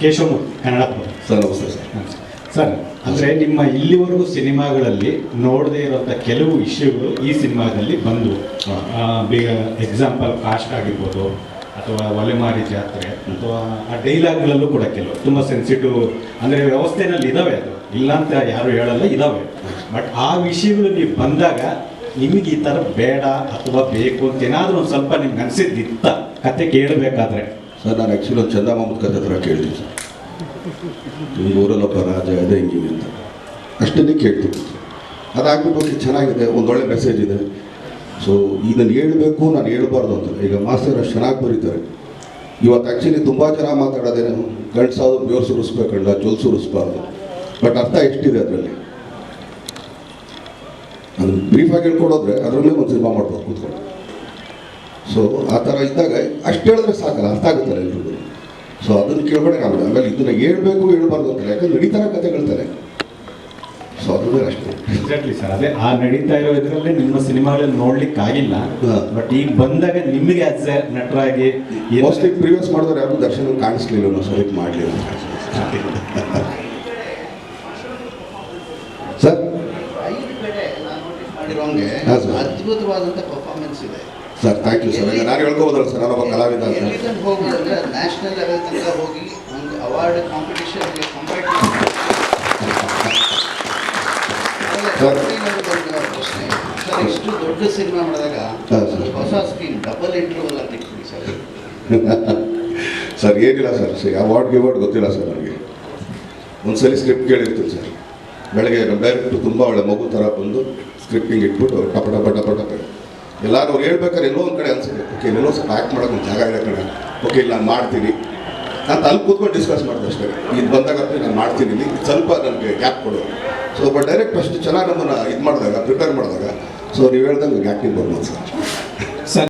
Keshavamurthy Kannada sir ನಮಸ್ತೆ sir. Sir ಅಂದರೆ ನಿಮ್ಮ ಇಲ್ಲಿವರೆಗೂ ಸಿನಿಮಾಗಳಲ್ಲಿ ನೋಡದೇ ಇರುವಂಥ ಕೆಲವು ವಿಷಯಗಳು ಈ ಸಿನಿಮಾದಲ್ಲಿ ಬಂದು ಎಕ್ಸಾಂಪಲ್ ಕಾಸ್ಟ್ ಆಗಿರ್ಬೋದು ಅಥವಾ ಒಲೆಮಾರಿ ಜಾತ್ರೆ ಅಥವಾ ಆ ಡೈಲಾಗ್ಗಳಲ್ಲೂ ಕೂಡ ಕೆಲವು. ತುಂಬ ಸೆನ್ಸಿಟಿವ್ ಅಂದರೆ ವ್ಯವಸ್ಥೆನಲ್ಲಿ ಇದಾವೆ ಅದು. ಇಲ್ಲ ಅಂತ ಯಾರು ಹೇಳಲ್ಲ ಇದಾವೆ. ಬಟ್ ಆ ವಿಷಯಗಳು ನೀವು ಬಂದಾಗ ನಿಮಗೆ ಈ ಥರ ಬೇಡ ಅಥವಾ ಬೇಕು ಅಂತ ಏನಾದರೂ ಒಂದು ಸ್ವಲ್ಪ ನಿಮ್ಗೆ ಅನಿಸಿದ್ದಿತ್ತ ಕತೆ ಕೇಳಬೇಕಾದ್ರೆ. ಸರ್, ನಾನು ಆ್ಯಕ್ಚುಲಿ ಒಂದು ಚಂದಮಾಮದ ಕತೆ ಹತ್ರ ಕೇಳ್ತೀನಿ ಸರ್. ನಿಮ್ಮ ಊರಲ್ಲೊಬ್ಬ ರಾಜ ಇದೆ ಹಿಂಗಿದೆ ಅಂತ. ಅಷ್ಟನ್ನೇ ಕೇಳ್ತೀನಿ ಅದಾಗ್ಬಿಟ್ಟು ಚೆನ್ನಾಗಿದೆ ಒಂದೊಳ್ಳೆ ಮೆಸೇಜ್ ಇದೆ. ಸೊ ಇದನ್ನು ಹೇಳಬೇಕು, ನಾನು ಹೇಳ್ಬಾರ್ದು ಅಂತ. ಈಗ ಮಾಸ್ತರ್ ಅಷ್ಟು ಚೆನ್ನಾಗಿ ಬರೀತಾರೆ. ಇವತ್ತು ಆ್ಯಕ್ಚುಲಿ ತುಂಬ ಜನ ಮಾತಾಡೋದೇನು ಗಂಡ್ಸಾದ್ರು ಬೇರು ಸುರಿಸ್ಬೇಕಲ್ಲ, ಜೊಲ್ ಸುರಿಸ್ಬಾರ್ದು. ಬಟ್ ಅರ್ಥ ಎಷ್ಟಿದೆ ಅದರಲ್ಲಿ? ಅದನ್ನು ಬ್ರೀಫಾಗಿ ಹೇಳ್ಕೊಡೋದ್ರೆ ಅದರಲ್ಲೇ ಒಂದು ಸಿನಿಮಾ ಮಾಡ್ಬೋದು, ಕೂತ್ಕೊಂಡು. ಸೊ ಆ ಥರ ಇದ್ದಾಗ ಅಷ್ಟು ಹೇಳಿದ್ರೆ ಸಾಕಲ್ಲ ಅರ್ಥ ಆಗುತ್ತಲ್ಲ ಎಲ್ರಿಗೂ. ಸೊ ಅದನ್ನು ಕೇಳ್ಕೊಂಡೆ ಆಗುತ್ತೆ ಆಮೇಲೆ ಇದನ್ನು ಹೇಳ್ಬೇಕು ಹೇಳ್ಬಾರ್ದು ಅಂತಾರೆ. ಯಾಕಂದ್ರೆ ನಡೀತಾರ ಕಥೆಗಳ್ತಾರೆ ಸೊ ಅದ್ರ ಅಷ್ಟೇ. ಎಕ್ಸಾಕ್ಟ್ಲಿ ಸರ್ ಅದೇ ಆ ನಡೀತಾ ಇರೋ ಇದರಲ್ಲೇ ನಿಮ್ಮ ಸಿನಿಮಾಗಳಲ್ಲಿ ನೋಡ್ಲಿಕ್ಕೆ ಆಗಿಲ್ಲ ಬಟ್ ಈಗ ಬಂದಾಗ ನಿಮಗೆ ಆಸ್ ಎ ನಟರಾಗಿ ಮೋಸ್ಟ್ಲಿ ಪ್ರಿವಿಯಸ್ ಮಾಡಿದ್ರೆ ಯಾರು ದರ್ಶನ ಕಾಣಿಸ್ಲಿಲ್ಲ ನಾವು ಸೆಲೆಕ್ಟ್ ಮಾಡಲಿಲ್ಲ. ಸರ್ ಐದು ಕಡೆ ನಾನು ನೋಟಿಸ್ ಮಾಡಿರೋಂಗೆ ಹಾ, ಸರ್. ಅದ್ಭುತವಾದಂಥ ಪರ್ಫಾರ್ಮೆನ್ಸ್ ಇದೆ. ಸರ್ ಥ್ಯಾಂಕ್ ಯು ಸರ್ ಈಗ ನಾನು ಹೇಳ್ಕೋಬೋದಲ್ಲ ಸರ್ ನಾನೊಬ್ಬ ಕಲಾವಿದ ಅಂತ. ನ್ಯಾಷನಲ್ ಲೆವೆಲ್ ತನಕ ಹೋಗಿ ಒಂದು ಅವಾರ್ಡ್ ಕಾಂಪಿಟೇಷನ್ಗೆ ಕಂಪೇರ್ ಸರ್. ಪ್ರಶ್ನೆ. ಸರ್ ಇಷ್ಟು ದೊಡ್ಡ ಸಿನಿಮಾ ಮಾಡಿದಾಗ ಸರ್. ಹೊಸ ಸ್ಕ್ರೀನ್ ಡಬಲ್ ಇಂಟರ್ವಲ್ ಅಂತ ಇಟ್ಬಿಡಿ ಸರ್ ಸರ್ ಏನಿಲ್ಲ ಸರ್ ಸರಿ ಅವಾರ್ಡ್ ಗಿವಾರ್ಡ್ ಗೊತ್ತಿಲ್ಲ ಸರ್ ನನಗೆ ಒಂದ್ಸಲಿ ಸ್ಕ್ರಿಪ್ಟ್ ಕೇಳಿರ್ತೀನಿ ಸರ್ ಬೆಳಗ್ಗೆ ಡೈರೆಕ್ಟ್ ತುಂಬಾ ತುಂಬ ಒಳ್ಳೆ ಮಗು ಥರ ಬಂದು ಸ್ಕ್ರಿಪ್ಟಿಂಗ್ ಇಟ್ಬಿಟ್ಟು ಟಪ ಟಪ ಟಪ ಟಪ ಎಲ್ಲರೂ ಅವ್ರು ಹೇಳ್ಬೇಕಾದ್ರೆ ಎಲ್ಲೋ ಒಂದು ಕಡೆ ಅನ್ಸುತ್ತೆ. ಓಕೆ ಎಲ್ಲೋ ಸ್ವಲ್ಪ ಆ್ಯಕ್ಟ್ ಮಾಡೋಕೆ ಒಂದು ಜಾಗ ಇದೆ ಕಡೆ ಓಕೆ ಇಲ್ಲ ನಾನು ಮಾಡ್ತೀನಿ. ನಾನು ಅಲ್ಲಿ ಕೂತ್ಕೊಂಡು ಡಿಸ್ಕಸ್ ಮಾಡಿದೆ ಅಷ್ಟೇ. ಇದು ಬಂದಾಗ ನಾನು ಮಾಡ್ತೀನಿ. ಇಲ್ಲಿ ಸ್ವಲ್ಪ ನನಗೆ ಗ್ಯಾಪ್ ಕೊಡು. ಸೊ ಬಟ್ ಡೈರೆಕ್ಟ್ ಫಸ್ಟ್ ಚೆನ್ನಾಗಿ ನಮ್ಮನ್ನು ಇದು ಮಾಡಿದಾಗ ಪ್ರಿಪೇರ್ ಮಾಡಿದಾಗ ಸೊ ನೀವು ಹೇಳ್ದಂಗೆ ಆ್ಯಕ್ಟಿಂಗ್ ಬರ್ಬೋದು ಸರ್.